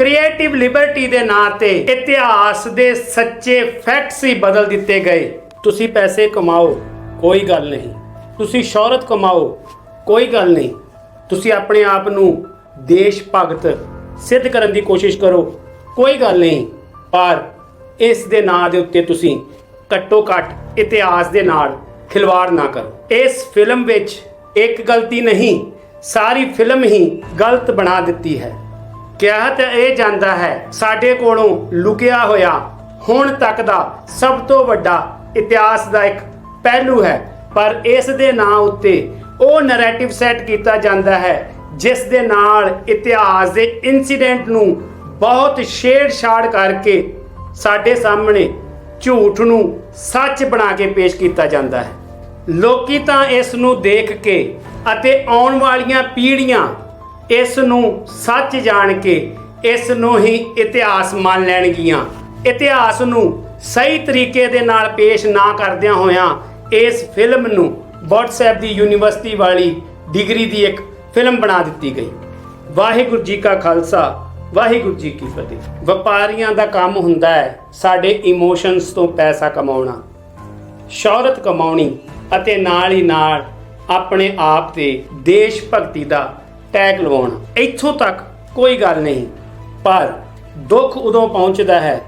Creative Liberty ਦੇ ਨਾਂ ਤੇ ਇਤਿਹਾਸ ਦੇ ਸੱਚੇ ਫੈਕਟਸ ਹੀ ਬਦਲ ਦਿੱਤੇ ਗਏ। ਤੁਸੀਂ ਪੈਸੇ ਕਮਾਓ, ਕੋਈ ਗੱਲ ਨਹੀਂ। ਤੁਸੀਂ ਸ਼ੋਹਰਤ ਕਮਾਓ, ਕੋਈ ਗੱਲ ਨਹੀਂ। ਤੁਸੀਂ ਆਪਣੇ ਆਪ ਨੂੰ ਦੇਸ਼ ਭਗਤ ਸਿੱਧ ਕਰਨ ਦੀ ਕੋਸ਼ਿਸ਼ ਕਰੋ, ਕੋਈ ਗੱਲ ਨਹੀਂ। ਪਰ ਇਸ ਦੇ ਨਾਂ ਦੇ ਉੱਤੇ ਤੁਸੀਂ ਘੱਟੋ ਘੱਟ ਇਤਿਹਾਸ ਦੇ ਨਾਲ ਖਿਲਵਾੜ ਨਾ ਕਰੋ। ਇਸ ਫਿਲਮ ਵਿੱਚ ਇੱਕ ਗਲਤੀ ਨਹੀਂ, ਸਾਰੀ ਫਿਲਮ ਹੀ ਗਲਤ ਬਣਾ ਦਿੱਤੀ ਹੈ। ਕਿਹਾ ਤਾਂ ਇਹ ਜਾਂਦਾ ਹੈ, ਸਾਡੇ ਕੋਲੋਂ ਲੁਕਿਆ ਹੋਇਆ ਹੁਣ ਤੱਕ ਦਾ ਸਭ ਤੋਂ ਵੱਡਾ ਇਤਿਹਾਸ ਦਾ ਇੱਕ ਪਹਿਲੂ ਹੈ, ਪਰ ਇਸ ਦੇ ਨਾਂ ਉੱਤੇ ਉਹ ਨੈਰੇਟਿਵ ਸੈੱਟ ਕੀਤਾ ਜਾਂਦਾ ਹੈ, ਜਿਸ ਦੇ ਨਾਲ ਇਤਿਹਾਸ ਦੇ ਇਨਸੀਡੈਂਟ ਨੂੰ ਬਹੁਤ ਛੇੜਛਾੜ ਕਰਕੇ ਸਾਡੇ ਸਾਹਮਣੇ ਝੂਠ ਨੂੰ ਸੱਚ ਬਣਾ ਕੇ ਪੇਸ਼ ਕੀਤਾ ਜਾਂਦਾ ਹੈ। ਲੋਕੀ ਤਾਂ ਇਸ ਨੂੰ ਦੇਖ ਕੇ ਅਤੇ ਆਉਣ ਵਾਲੀਆਂ ਪੀੜ੍ਹੀਆਂ ਇਸ ਨੂੰ ਸੱਚ ਜਾਣ ਕੇ ਇਸ ਨੂੰ ਹੀ ਇਤਿਹਾਸ ਮੰਨ ਲੈਣਗੀਆਂ। ਇਤਿਹਾਸ ਨੂੰ ਸਹੀ ਤਰੀਕੇ ਦੇ ਨਾਲ ਪੇਸ਼ ਨਾ ਕਰਦਿਆਂ ਹੋਇਆਂ ਇਸ ਫਿਲਮ ਨੂੰ WhatsApp ਦੀ ਯੂਨੀਵਰਸਿਟੀ ਵਾਲੀ ਡਿਗਰੀ ਦੀ ਇੱਕ ਫਿਲਮ ਬਣਾ ਦਿੱਤੀ ਗਈ। ਵਾਹਿਗੁਰੂ ਜੀ ਕਾ ਖਾਲਸਾ, ਵਾਹਿਗੁਰੂ ਜੀ ਕੀ ਫਤਿਹ। ਵਪਾਰੀਆਂ ਦਾ ਕੰਮ ਹੁੰਦਾ ਹੈ ਸਾਡੇ ਇਮੋਸ਼ਨਸ ਤੋਂ ਪੈਸਾ ਕਮਾਉਣਾ। ਸ਼ੌਹਰਤ ਕਮਾਉਣੀ ਅਤੇ ਨਾਲ ਹੀ ਨਾਲ ਆਪਣੇ ਆਪ ਤੇ ਦੇਸ਼ ਭਗਤੀ ਦਾ ਟੈਗ ਲਵਾਉਣਾ। ਇੱਥੋਂ ਤੱਕ ਕੋਈ ਗੱਲ ਨਹੀਂ। ਪਰ ਦੁੱਖ ਉਦੋਂ ਪਹੁੰਚਦਾ ਹੈ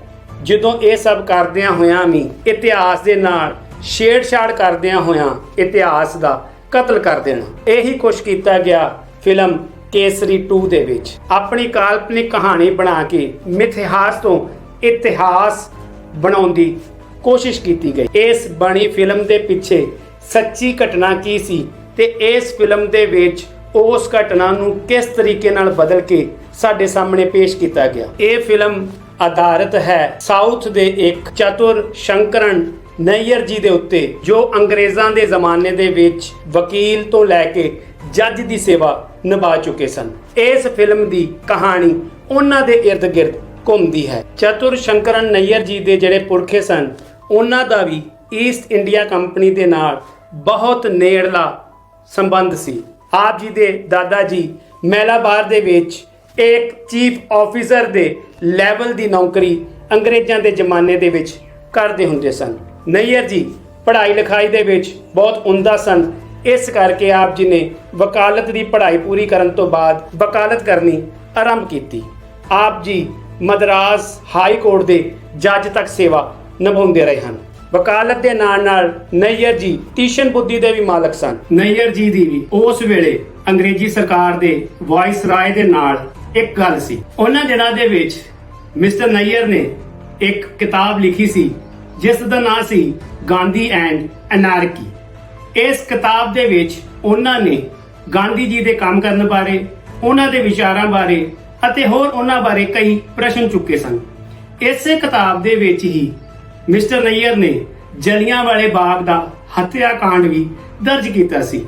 ਜਦੋਂ ਇਹ ਸਭ ਕਰਦਿਆਂ ਹੋਇਆਂ ਵੀ ਇਤਿਹਾਸ ਦੇ ਨਾਲ ਛੇੜਛਾੜ ਕਰਦਿਆਂ ਹੋਇਆਂ ਇਤਿਹਾਸ ਦਾ ਕਤਲ ਕਰ ਦੇਣਾ। ਇਹੀ ਕੁਛ ਕੀਤਾ ਗਿਆ ਫਿਲਮ ਕੇਸਰੀ 2 ਦੇ ਵਿੱਚ। ਆਪਣੀ ਕਾਲਪਨਿਕ ਕਹਾਣੀ ਬਣਾ ਕੇ ਮਿਥਿਹਾਸ ਤੋਂ ਇਤਿਹਾਸ ਬਣਾਉਣ ਦੀ ਕੋਸ਼ਿਸ਼ ਕੀਤੀ ਗਈ। ਇਸ ਬਣੀ ਫਿਲਮ ਦੇ ਪਿੱਛੇ ਸੱਚੀ ਘਟਨਾ ਕੀ ਸੀ ਤੇ ਇਸ ਫਿਲਮ ਦੇ ਵਿੱਚ ਉਸ ਘਟਨਾ ਨੂੰ ਕਿਸ ਤਰੀਕੇ ਨਾਲ ਬਦਲ ਕੇ ਸਾਡੇ ਸਾਹਮਣੇ ਪੇਸ਼ ਕੀਤਾ ਗਿਆ? ਇਹ ਫਿਲਮ ਆਧਾਰਿਤ ਹੈ ਸਾਊਥ ਦੇ ਇੱਕ ਚਤੁਰ ਸ਼ੰਕਰਨ ਨਈਅਰ ਜੀ ਦੇ ਉੱਤੇ, ਜੋ ਅੰਗਰੇਜ਼ਾਂ ਦੇ ਜ਼ਮਾਨੇ ਦੇ ਵਿੱਚ ਵਕੀਲ ਤੋਂ ਲੈ ਕੇ ਜੱਜ ਦੀ ਸੇਵਾ ਨਿਭਾ ਚੁੱਕੇ ਸਨ। ਇਸ ਫਿਲਮ ਦੀ ਕਹਾਣੀ ਉਹਨਾਂ ਦੇ ird-gird ਘੁੰਮਦੀ ਹੈ। ਚਤੁਰ ਸ਼ੰਕਰਨ ਨਈਅਰ ਜੀ ਦੇ ਜਿਹੜੇ ਪੁਰਖੇ ਸਨ, ਉਹਨਾਂ ਦਾ ਵੀ ਈਸਟ ਇੰਡੀਆ ਕੰਪਨੀ ਦੇ ਨਾਲ ਬਹੁਤ ਨੇੜਲਾ ਸੰਬੰਧ ਸੀ। ਆਪ ਜੀ ਦੇ ਦਾਦਾ ਜੀ ਮੈਲਾਬਾਰ ਦੇ ਵਿੱਚ ਇੱਕ ਚੀਫ ਆਫੀਸਰ ਦੇ ਲੈਵਲ ਦੀ ਨੌਕਰੀ ਅੰਗਰੇਜ਼ਾਂ ਦੇ ਜ਼ਮਾਨੇ ਦੇ ਵਿੱਚ ਕਰਦੇ ਹੁੰਦੇ ਸਨ। ਨਈਅਰ ਜੀ, ਪੜ੍ਹਾਈ ਲਿਖਾਈ ਦੇ ਵਿੱਚ ਬਹੁਤ ਉਮਦਾ ਸਨ। ਇਸ ਕਰਕੇ ਆਪ ਜੀ ਨੇ ਵਕਾਲਤ ਦੀ ਪੜ੍ਹਾਈ ਪੂਰੀ ਕਰਨ ਤੋਂ ਬਾਅਦ ਵਕਾਲਤ ਕਰਨੀ ਆਰੰਭ ਕੀਤੀ। ਆਪ ਜੀ ਮਦਰਾਸ ਹਾਈ ਕੋਰਟ ਦੇ ਜੱਜ ਤੱਕ ਸੇਵਾ ਨਿਭਾਉਂਦੇ ਰਹੇ ਹਨ। ਵਕਾਲਤ ਦੇ ਨਾਲ ਨਾਲ ਨਈਅਰ ਜੀ, ਤੀਸ਼ਨ ਬੁੱਧੀ ਦੇ ਵੀ ਮਾਲਕ ਸਨ। ਨਈਅਰ ਜੀ ਦੀ ਵੀ ਉਸ ਵੇਲੇ ਅੰਗਰੇਜ਼ੀ ਸਰਕਾਰ ਦੇ ਵਾਇਸ ਰਾਏ ਦੇ ਨਾਲ ਇੱਕ ਗੱਲ ਸੀ। ਉਹਨਾਂ ਦਿਨਾਂ ਦੇ ਵਿੱਚ ਮਿਸਟਰ ਨਈਅਰ ਨੇ ਇੱਕ ਕਿਤਾਬ ਲਿਖੀ ਸੀ, ਜਿਸ ਦਾ ਨਾਂ ਸੀ ਗਾਂਧੀ ਐਂਡ ਅਨਾਰਕੀ ਇਸ ਕਿਤਾਬ ਦੇ ਵਿੱਚ ਉਹਨਾਂ ਨੇ ਗਾਂਧੀ ਜੀ ਦੇ ਕੰਮ ਕਰਨ ਬਾਰੇ, ਉਹਨਾਂ ਦੇ ਵਿਚਾਰਾਂ ਬਾਰੇ ਅਤੇ ਹੋਰ ਉਹਨਾਂ ਬਾਰੇ ਕਈ ਪ੍ਰਸ਼ਨ ਚੁੱਕੇ ਸਨ। ਇਸੇ ਕਿਤਾਬ ਦੇ ਵਿੱਚ ਹੀ ਮਿਸਟਰ ਨਈਅਰ ਨੇ ਜਲੀਆਂ ਵਾਲੇ ਬਾਗ ਦਾ ਹੱਤਿਆ ਵੀ ਦਰਜ ਕੀਤਾ ਸੀ।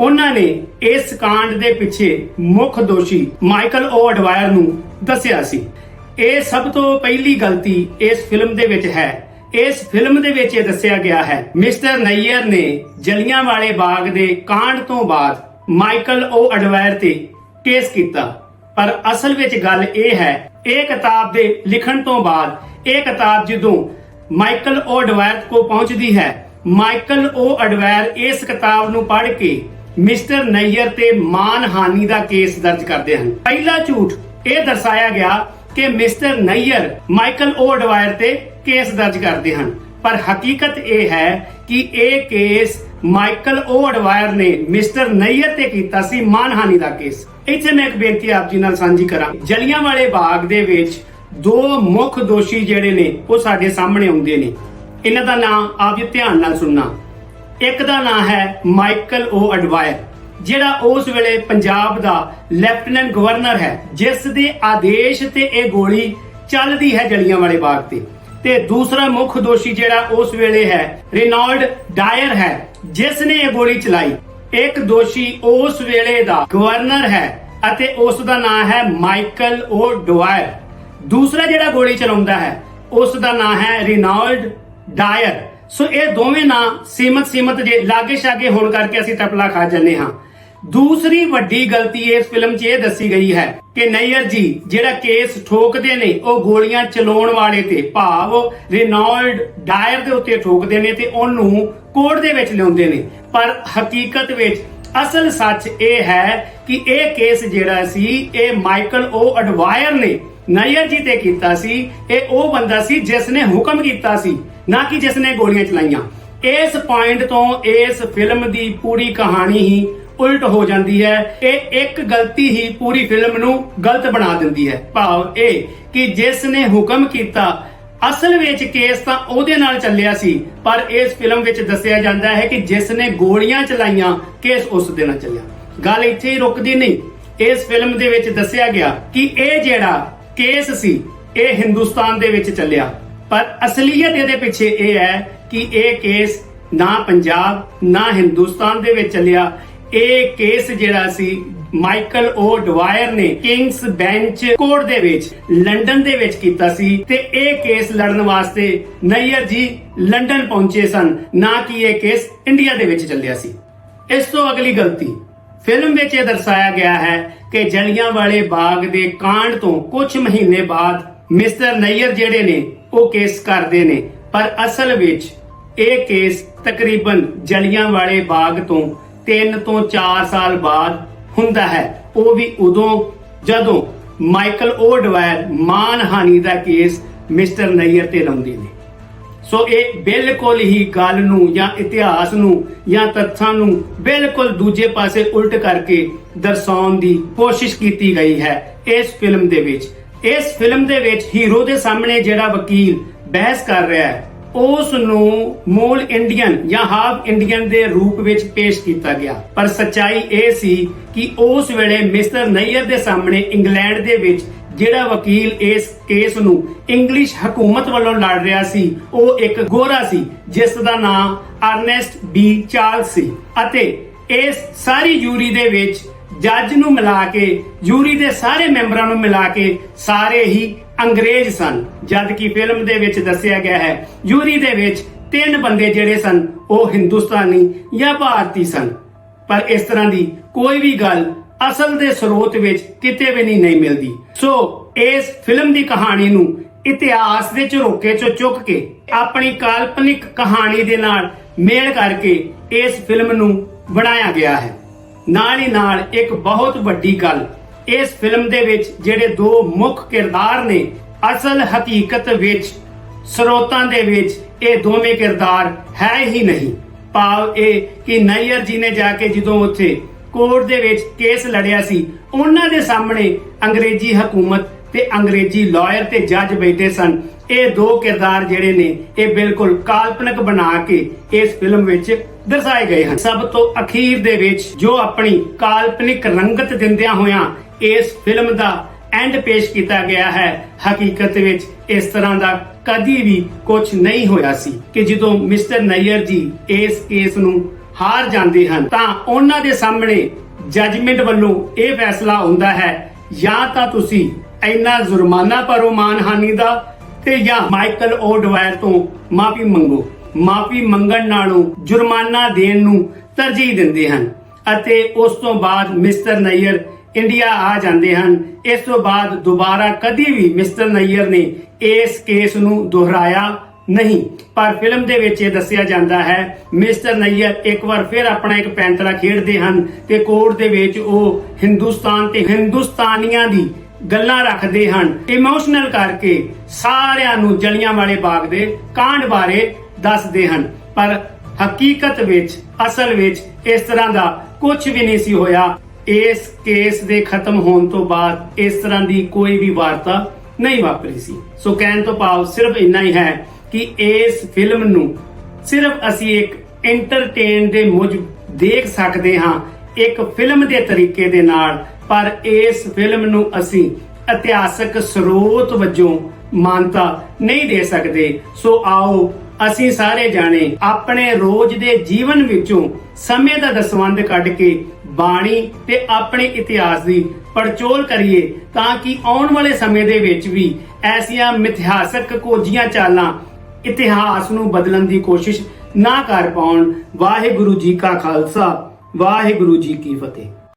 ਉਹਨਾਂ ਨੇ ਇਸ ਕਾਂਡ ਦੇ ਪਿੱਛੇ ਮੁੱਖ ਦੋਸ਼ੀ ਮਾਈਕਲ ਓ ਅਡਵਾਇਰ ਨੂੰ ਦੱਸਿਆ ਸੀ। ਇਹ ਸਭ ਤੋਂ ਪਹਿਲੀ ਗਲਤੀ ਇਸ ਫਿਲਮ ਦੇ ਵਿੱਚ ਹੈ। ਇਸ ਫਿਲਮ ਦੇ ਵਿੱਚ ਇਹ ਦੱਸਿਆ ਗਿਆ ਹੈ, ਮਿਸਟਰ ਨਈਅਰ ਨੇ ਜਲੀਆਂ ਵਾਲੇ ਬਾਗ ਦੇ ਕਾਂਡ ਤੋਂ ਬਾਅਦ ਮਾਈਕਲ ਓ ਅਡਵਾਇਰ ਤੇ ਕੇਸ ਕੀਤਾ। ਪਰ ਅਸਲ ਵਿੱਚ ਗੱਲ ਇਹ ਹੈ, ਇਹ ਕਿਤਾਬ ਦੇ ਲਿਖਣ ਤੋਂ ਬਾਅਦ, ਇਹ ਕਿਤਾਬ ਜਦੋਂ ਮਾਈਕਲ ਓ ਅਡਵਾਇਰ ਕੋ ਪਹੁੰਚਦੀ ਹੈ। ਮਾਈਕਲ ਓ ਅਡਵਾਇਰ ਇਸ ਕਿਤਾਬ ਨੂੰ ਪੜ੍ਹ ਕੇ ਮਿਸਟਰ ਨਈਅਰ ਤੇ ਮਾਨਹਾਨੀ ਦਾ ਕੇਸ ਦਰਜ ਕਰਦੇ ਹਨ। ਪਹਿਲਾ ਝੂਠ ਇਹ ਦਰਸਾਇਆ ਗਿਆ ਕਿ mister Nayar Michael O'Dwyer ਤੇ ਕੇਸ ਦਰਜ ਕਰਦੇ ਹਨ। ਪਰ ਹਕੀਕਤ ਇਹ ਹੈ ਕਿ ਇਹ ਕੇਸ ਮਾਈਕਲ ਓ ਅਡਵਾਇਰ ਨੇ ਮਿਸਟਰ ਨਈਅਰ ਤੇ ਕੀਤਾ ਸੀ ਮਾਨਹਾਨੀ ਦਾ ਕੇਸ। ਇੱਥੇ ਮੈਂ ਇੱਕ ਬੇਨਤੀ ਆਪ ਜੀ ਨਾਲ ਸਾਂਝੀ ਕਰਾਂ। ਜਲੀਆਂ ਵਾਲੇ ਬਾਗ ਦੇ ਵਿੱਚ ਦੋ ਮੁੱਖ ਦੋਸ਼ੀ ਜਿਹੜੇ ਨੇ, ਉਹ ਸਾਡੇ ਸਾਹਮਣੇ ਆਉਂਦੇ ਨੇ। ਇਹਨਾਂ ਦਾ ਨਾਮ ਆਪ ਜੀ ਧਿਆਨ ਨਾਲ ਸੁਣਨਾ। ਇੱਕ ਦਾ ਨਾਮ ਹੈ ਮਾਈਕਲ ਓ ਅਡਵਾਇਰ, ਜਿਹੜਾ ਉਸ ਵੇਲੇ ਪੰਜਾਬ ਦਾ ਲੈਫਟੀਨੈਂਟ ਗਵਰਨਰ ਹੈ, ਜਿਸ ਦੇ ਆਦੇਸ਼ ਤੇ ਇਹ ਗੋਲੀ ਚੱਲਦੀ ਹੈ ਜਲੀਆਂ ਵਾਲੇ ਬਾਗ ਤੇ। ਤੇ ਦੂਸਰਾ ਮੁੱਖ ਦੋਸ਼ੀ ਜਿਹੜਾ ਉਸ ਵੇਲੇ ਹੈ, ਰਿਨਾਲਡ ਡਾਇਰ ਹੈ, ਜਿਸ ਨੇ ਇਹ ਗੋਲੀ ਚਲਾਈ। ਇੱਕ ਦੋਸ਼ੀ ਉਸ ਵੇਲੇ ਦਾ ਗਵਰਨਰ ਹੈ ਅਤੇ ਉਸ ਦਾ ਨਾਮ ਹੈ ਮਾਈਕਲ ਓ ਡਵਾਇਰ। ਦੂਸਰਾ ਜਿਹੜਾ ਗੋਲੀ ਚਲਾਉਂਦਾ ਹੈ, ਉਸ ਦਾ ਨਾਮ ਹੈ ਰਿਨਾਲਡ ਡਾਇਰ। ਸੋ ਇਹ ਦੋਵੇਂ ਨਾਂ ਸੀਮਤ ਸੀਮਤ ਜੇ ਲਾਗੇ ਛਾਗੇ ਹੋਣ ਕਰਕੇ ਅਸੀਂ ਟਪਲਾ ਖਾ ਜੰਨੇ ਹਾਂ। ਦੂਸਰੀ ਵੱਡੀ ਗਲਤੀ ਇਸ ਫਿਲਮ 'ਚ ਇਹ ਦੱਸੀ ਗਈ ਹੈ ਕਿ ਨਈਅਰ ਜੀ, ਜਿਹੜਾ ਕੇਸ ਠੋਕਦੇ ਨੇ, ਉਹ ਗੋਲੀਆਂ ਚਲਾਉਣ ਵਾਲੇ ਤੇ ਭਾਵ ਰਿਨੋਲਡ ਡਾਇਰ ਦੇ ਉੱਤੇ ਠੋਕਦੇ ਨੇ ਤੇ ਉਹਨੂੰ ਕੋਰਟ ਦੇ ਵਿੱਚ ਲਿਆਉਂਦੇ ਨੇ। ਪਰ ਹਕੀਕਤ ਵਿੱਚ ਅਸਲ ਸੱਚ ਇਹ ਹੈ ਕਿ ਇਹ ਕੇਸ ਜਿਹੜਾ ਸੀ, ਇਹ ਮਾਈਕਲ ਓ ਅਡਵਾਇਰ ਨੇ ਨਈਅਰ ਜੀ ਤੇ ਕੀਤਾ ਸੀ, ਇਹ ਉਹ ਬੰਦਾ ਸੀ ਜਿਸ ਨੇ ਹੁਕਮ ਕੀਤਾ ਸੀ, ਨਾ ਕਿ ਜਿਸ ਨੇ ਗੋਲੀਆਂ ਚਲਾਈਆਂ। ਇਸ ਪੁਆਇੰਟ ਤੋਂ ਇਸ ਫਿਲਮ ਦੀ ਪੂਰੀ ਕਹਾਣੀ ਹੀ ਉਲਟ ਹੋ ਜਾਂਦੀ ਹੈ। ਇਹ ਇੱਕ ਗਲਤੀ ਹੀ ਪੂਰੀ ਫਿਲਮ ਨੂੰ ਗਲਤ ਬਣਾ ਦਿੰਦੀ ਹੈ। ਭਾਵ ਇਹ ਕਿ ਜਿਸ ਨੇ ਹੁਕਮ ਕੀਤਾ, ਅਸਲ ਵਿੱਚ ਕੇਸ ਤਾਂ ਉਹਦੇ ਨਾਲ ਚੱਲਿਆ ਸੀ, ਪਰ ਇਸ ਫਿਲਮ ਵਿੱਚ ਦੱਸਿਆ ਜਾਂਦਾ ਹੈ ਕਿ ਜਿਸ ਨੇ ਗੋਲੀਆਂ ਚਲਾਈਆਂ ਕੇਸ ਉਸ ਦੇ ਨਾਲ ਚੱਲਿਆ। ਗੱਲ ਇੱਥੇ ਹੀ ਰੁਕਦੀ ਨਹੀਂ। ਇਸ ਫਿਲਮ ਦੇ ਵਿੱਚ ਦੱਸਿਆ ਗਿਆ ਕਿ ਇਹ ਜਿਹੜਾ ਕੇਸ ਸੀ, ਇਹ ਹਿੰਦੁਸਤਾਨ ਦੇ ਵਿੱਚ ਚੱਲਿਆ। ਪਰ ਅਸਲੀਅਤ ਇਹਦੇ ਪਿੱਛੇ ਇਹ ਹੈ ਕਿ ਇਹ ਕੇਸ ਨਾ ਪੰਜਾਬ, ਨਾ ਹਿੰਦੁਸਤਾਨ ਦੇ ਵਿੱਚ ਚੱਲਿਆ। ਇਹ ਕੇਸ ਜਿਹੜਾ ਸੀ, ਮਾਈਕਲ ਓ ਡਵਾਇਰ ਨੇ ਕਿੰਗਸ ਬੈਂਚ ਕੋਰਟ ਦੇ ਵਿੱਚ, ਲੰਡਨ ਦੇ ਵਿੱਚ ਕੀਤਾ ਸੀ ਤੇ ਇਹ ਕੇਸ ਲੜਨ ਵਾਸਤੇ ਨਈਅਰ ਜੀ ਲੰਡਨ ਪਹੁੰਚੇ ਸਨ, ਨਾ ਕਿ ਇਹ ਕੇਸ ਇੰਡੀਆ ਦੇ ਵਿੱਚ ਚੱਲਿਆ ਸੀ। ਇਸ ਤੋਂ ਅਗਲੀ ਗਲਤੀ। ਫਿਲਮ ਵਿੱਚ ਇਹ ਦਰਸਾਇਆ ਗਿਆ ਹੈ ਕਿ ਜਲਿਆਂ ਬਾਗ ਦੇ ਕਾਂਡ ਤੋਂ ਕੁਝ ਮਹੀਨੇ ਬਾਅਦ ਮਿਸਟਰ ਨਈਅਰ ਜਿਹੜੇ ਨੇ, ਉਹ ਕੇਸ ਕਰਦੇ ਨੇ। ਪਰ ਅਸਲ ਵਿੱਚ ਇਹ ਕੇਸ ਤਕਰੀਬਨ ਜਲਿਆਂ ਵਾਲੇ ਬਾਗ ਤੋਂ 3 ਤੋਂ 4 ਸਾਲ ਬਾਅਦ ਹੁੰਦਾ ਹੈ। ਉਹ ਵੀ ਉਦੋਂ ਜਦੋਂ ਮਾਈਕਲ ਓਡਵਾਇਰ ਮਾਨਹਾਨੀ ਦਾ ਕੇਸ ਮਿਸਟਰ ਨਈਅਰ ਤੇ ਲਾਉਂਦੇ ਨੇ। ਸੋ ਇਹ ਬਿਲਕੁਲ ਹੀ ਗੱਲ ਨੂੰ ਜਾਂ ਇਤਿਹਾਸ ਨੂੰ ਜਾਂ ਤੱਥਾਂ ਨੂੰ ਬਿਲਕੁਲ ਦੂਜੇ ਪਾਸੇ ਉਲਟ ਕਰਕੇ ਦਰਸਾਉਣ ਦੀ ਕੋਸ਼ਿਸ਼ ਕੀਤੀ ਗਈ ਹੈ ਇਸ ਫਿਲਮ ਦੇ ਵਿੱਚ। ਇਸ ਫਿਲਮ ਦੇ ਵਿੱਚ ਹੀਰੋ ਦੇ ਸਾਹਮਣੇ ਜਿਹੜਾ ਵਕੀਲ ਬਹਿਸ ਕਰ ਰਿਹਾ ਹੈ ਉਸ ਨੂੰ ਮੂਲ ਇੰਡੀਅਨ ਜਾਂ ਹਾਫ ਇੰਡੀਅਨ ਦੇ ਰੂਪ ਵਿੱਚ ਪੇਸ਼ ਕੀਤਾ ਗਿਆ। ਪਰ ਸੱਚਾਈ ਇਹ ਸੀ ਕਿ ਉਸ ਵੇਲੇ ਮਿਸਟਰ ਨਈਅਰ ਦੇ ਸਾਹਮਣੇ ਇੰਗਲੈਂਡ ਦੇ ਵਿੱਚ ਜਿਹੜਾ ਵਕੀਲ ਇਸ ਕੇਸ ਨੂੰ ਇੰਗਲਿਸ਼ ਹਕੂਮਤ ਵੱਲੋਂ ਲੜ ਰਿਹਾ ਸੀ, ਉਹ ਇੱਕ ਗੋਰਾ ਸੀ, ਜਿਸ ਦਾ ਨਾਮ ਅਰਨੈਸਟ ਬੀ ਚਾਰਲਸ ਸੀ ਅਤੇ ਇਸ ਸਾਰੀ ਜੂਰੀ ਦੇ ਵਿੱਚ ਜੱਜ ਨੂੰ ਮਿਲਾ ਕੇ, ਜੂਰੀ ਦੇ ਸਾਰੇ ਮੈਂਬਰਾਂ ਨੂੰ ਮਿਲਾ ਕੇ ਸਾਰੇ ਹੀ ਅੰਗਰੇਜ਼ ਸਨ। ਜਦ ਕਿ ਫਿਲਮ ਦੇ ਵਿੱਚ ਦੱਸਿਆ ਗਿਆ ਹੈ, ਜੂਰੀ ਦੇ ਵਿੱਚ ਤਿੰਨ ਬੰਦੇ ਜਿਹੜੇ ਸਨ, ਉਹ ਹਿੰਦੁਸਤਾਨੀ ਜਾਂ ਭਾਰਤੀ ਸਨ। ਪਰ ਇਸ ਤਰ੍ਹਾਂ ਦੀ ਕੋਈ ਵੀ ਗੱਲ ਅਸਲ ਦੇ ਸਰੋਤ ਵਿੱਚ ਕਿਤੇ ਵੀ ਨਹੀਂ ਨਹੀਂ ਮਿਲਦੀ। ਸੋ ਇਸ ਫਿਲਮ ਦੀ ਕਹਾਣੀ ਨੂੰ ਇਤਿਹਾਸ ਦੇ ਝਰੋਕੇ ਚੋਂ ਚੁੱਕ ਕੇ ਆਪਣੀ ਕਾਲਪਨਿਕ ਕਹਾਣੀ ਦੇ ਨਾਲ ਮੇਲ ਕਰਕੇ ਇਸ ਫਿਲਮ ਨੂੰ ਬਣਾਇਆ ਗਿਆ ਹੈ। ਨਾਲ ਹੀ ਨਾਲ ਇੱਕ ਬਹੁਤ ਵੱਡੀ ਗੱਲ, ਇਸ ਫਿਲਮ ਦੇ ਵਿੱਚ ਜਿਹੜੇ ਦੋ ਮੁੱਖ ਕਿਰਦਾਰ ਨੇ, ਅਸਲ ਹਕੀਕਤ ਵਿੱਚ ਸਰੋਤਾਂ ਦੇ ਵਿੱਚ ਇਹ ਦੋਵੇਂ ਕਿਰਦਾਰ ਹੈ ਹੀ ਨਹੀਂ। ਭਾਵ ਇਹ ਕਿ ਨਈਅਰ ਜੀ ਨੇ ਜਾ ਕੇ ਜਦੋਂ ਉੱਥੇ ਕੋਰਟ ਦੇ ਵਿੱਚ ਕੇਸ ਲੜਿਆ ਸੀ। ਉਹਨਾਂ ਦੇ ਸਾਹਮਣੇ ਅੰਗਰੇਜ਼ੀ ਹਕੂਮਤ ਤੇ ਅੰਗਰੇਜ਼ੀ ਲਾਇਰ ਤੇ ਜੱਜ ਬੈਠੇ ਸਨ। ਇਹ ਦੋ ਕਿਰਦਾਰ ਜਿਹੜੇ ਨੇ, ਇਹ ਬਿਲਕੁਲ ਕਾਲਪਨਿਕ ਬਣਾ ਕੇ ਇਸ ਫਿਲਮ ਵਿੱਚ ਦਰਸਾਏ ਗਏ ਹਨ। ਸਭ ਤੋਂ ਅਖੀਰ ਦੇ ਵਿੱਚ ਜੋ ਆਪਣੀ ਕਾਲਪਨਿਕ ਰੰਗਤ ਦਿੰਦਿਆਂ ਹੋਇਆਂ ਇਸ ਫਿਲਮ ਦਾ ਐਂਡ ਪੇਸ਼ ਕੀਤਾ ਗਿਆ ਹੈ, ਹਕੀਕਤ ਵਿੱਚ ਇਸ ਤਰ੍ਹਾਂ ਦਾ ਕਦੀ ਵੀ ਕੁਝ ਨਹੀਂ ਹੋਇਆ ਸੀ ਕਿ ਜਦੋਂ ਮਿਸਟਰ ਨਈਅਰ ਜੀ ਇਸ ਕੇਸ ਨੂੰ ਹਾਰ ਜਾਂਦੇ ਹਨ। ਤਾਂ ਉਹਨਾਂ ਦੇ ਸਾਹਮਣੇ ਜੱਜਮੈਂਟ ਵੱਲੋਂ ਇਹ ਫੈਸਲਾ ਹੁੰਦਾ ਹੈ, ਜਾਂ ਤਾਂ ਤੁਸੀਂ ਇੰਨਾ ਜੁਰਮਾਨਾ ਭਰੋ ਮਾਨਹਾਨੀ ਦਾ ਤੇ ਜਾਂ ਮਾਈਕਲ ਓਡਵਾਇਰ ਤੋਂ ਮਾਫੀ ਮੰਗੋ। ਮਾਫੀ ਮੰਗਣ ਨਾਲੋਂ ਜੁਰਮਾਨਾ ਦੇਣ ਨੂੰ ਤਰਜੀਹ ਦਿੰਦੇ ਹਨ ਅਤੇ ਉਸ ਤੋਂ ਬਾਅਦ ਮਿਸਟਰ ਨਈਅਰ ਇੰਡੀਆ ਆ ਜਾਂਦੇ ਹਨ। ਇਸ ਤੋਂ ਬਾਅਦ ਦੁਬਾਰਾ ਕਦੀ ਵੀ ਮਿਸਟਰ ਨਈਅਰ ਨੇ ਇਸ ਕੇਸ ਨੂੰ ਦੁਹਰਾਇਆ ਨਹੀਂ, ਪਰ ਫਿਲਮ ਦੇ ਵਿੱਚ ਇਹ ਦੱਸਿਆ ਜਾਂਦਾ ਹੈ, ਮਿਸਟਰ ਨਈਅਰ ਇੱਕ ਵਾਰ ਫਿਰ ਆਪਣਾ ਇੱਕ ਪੈਂਤਰਾ ਖੇਡਦੇ ਹਨ ਤੇ ਕੋਰਟ ਦੇ ਵਿੱਚ ਉਹ ਹਿੰਦੁਸਤਾਨ ਤੇ ਹਿੰਦੁਸਤਾਨੀਆਂ ਦੀ ਗੱਲਾਂ ਰੱਖਦੇ ਹਨ। ਇਮੋਸ਼ਨਲ ਕਰਕੇ ਸਾਰਿਆਂ ਨੂੰ ਜਲੀਆਂ ਵਾਲੇ ਬਾਗ ਦੇ ਕਾਂਡ ਬਾਰੇ ਦੱਸਦੇ ਹਨ। ਪਰ ਹਕੀਕਤ ਵਿੱਚ, ਅਸਲ ਵਿੱਚ ਇਸ ਤਰ੍ਹਾਂ ਦਾ ਕੁਝ ਵੀ ਨਹੀਂ ਸੀ ਹੋਇਆ। ਇਸ ਕੇਸ ਦੇ ਖਤਮ ਹੋਣ ਤੋਂ ਬਾਅਦ ਇਸ ਤਰ੍ਹਾਂ ਦੀ ਕੋਈ ਵੀ ਵਾਰਤਾ ਨਹੀਂ ਵਾਪਰੀ ਸੀ। ਸੋ ਕਹਿਣ ਤੋਂ ਭਾਵ ਸਿਰਫ ਇੰਨਾ ਹੀ ਹੈ ਕਿ ਇਸ ਫਿਲਮ ਨੂੰ ਸਿਰਫ ਅਸੀਂ ਇੱਕ ਐਂਟਰਟੇਨ ਦੇ ਮੁਝ ਦੇਖ ਸਕਦੇ ਹਾਂ, ਇੱਕ ਫਿਲਮ ਦੇ ਤਰੀਕੇ ਦੇ ਨਾਲ, ਪਰ ਇਸ ਫਿਲਮ ਨੂੰ ਅਸੀਂ ਇਤਿਹਾਸਕ ਸਰੋਤ ਵਜੋਂ ਮਾਨਤਾ ਨਹੀਂ ਦੇ ਸਕਦੇ। ਸੋ ਆਓ, ਅਸੀਂ ਸਾਰੇ ਜਾਣੇ ਆਪਣੇ ਰੋਜ਼ ਦੇ ਜੀਵਨ ਵਿੱਚੋਂ ਸਮੇਂ ਦਾ ਦਸਵੰਧ ਕੱਢ ਕੇ ਬਾਣੀ ਤੇ ਆਪਣੇ ਇਤਿਹਾਸ ਦੀ ਪੜਚੋਲ ਕਰੀਏ, ਤਾਂ ਕਿ ਆਉਣ ਵਾਲੇ ਸਮੇਂ ਦੇ ਵਿੱਚ ਵੀ ਐਸੀਆਂ ਮਿਥਿਹਾਸਕ ਕੋਝੀਆਂ ਚਾਲਾਂ ਇਤਿਹਾਸ ਨੂੰ ਬਦਲਣ ਦੀ ਕੋਸ਼ਿਸ਼ ਨਾ ਕਰ ਪਾਉਣ। ਵਾਹਿਗੁਰੂ ਜੀ ਕਾ ਖਾਲਸਾ, ਵਾਹਿਗੁਰੂ ਜੀ ਕੀ ਫਤਿਹ।